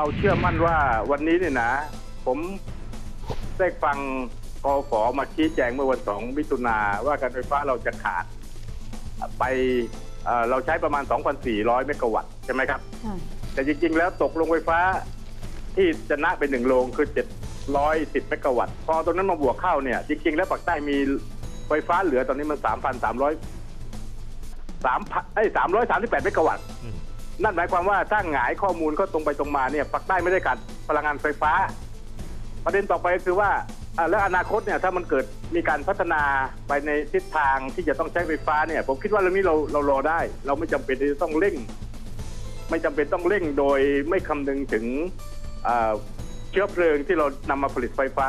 เราเชื่อมั่นว่าวันนี้เนี่ยนะ ผมได้ฟังกฟมาชี้แจงเมื่อวันสองมิถุนาว่าการไฟฟ้าเราจะขาด ไปเอ่อเราใช้ประมาณ 2,400 เมกะวัตต์ใช่ไหมครับ ค่ะแต่จริง ๆ แล้วตกลงไฟฟ้าที่จะนะเป็นหนึ่งโรงคือ 710 เมกะวัตต์ พอตรงนั้นมาบวกเข้าเนี่ย จริง ๆ แล้วปากใต้มีไฟฟ้าเหลือตอนนี้มัน 3,300 3,000ไอ้338 เมกะวัตต์ อืม นั่นหมายความว่าถ้าหงายข้อมูลก็ตรงไปตรงมาเนี่ยปากใต้ไม่ได้ขาดพลังงานไฟฟ้า ประเด็นต่อไปก็คือว่าแล้วอนาคตเนี่ยถ้ามันเกิดมีการพัฒนาไปในทิศทางที่จะต้องใช้ไฟฟ้าเนี่ย ผมคิดว่าเรื่องนี้เราเรารอได้ เราไม่จำเป็นที่จะต้องเร่ง ไม่จำเป็นต้องเร่งโดยไม่คำนึงถึงเชื้อเพลิงที่เรานำมาผลิตไฟฟ้า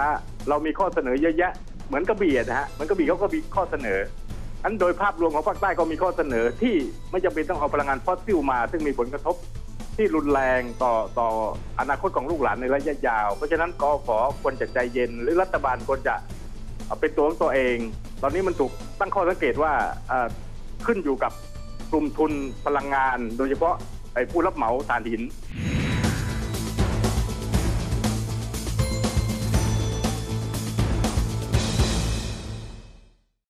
เรามีข้อเสนอเยอะแยะ เหมือนกระบี่นะฮะเหมือนกระบี่เขาก็มีข้อเสนอ อันโดยภาพรวมของภาคใต้ก็มีข้อเสนอที่ไม่จำเป็นต้องเอาพลังงานฟอสซิลมา ซึ่งมีผลกระทบที่รุนแรงต่อต่ออนาคตของลูกหลานในระยะยาว เพราะฉะนั้นกอฟควรจะใจเย็น หรือรัฐบาลควรจะเป็นตัวของตัวเอง ตอนนี้มันถูกตั้งข้อสังเกตว่าขึ้นอยู่กับกลุ่มทุนพลังงาน โดยเฉพาะไอ้ผู้รับเหมาถ่านหิน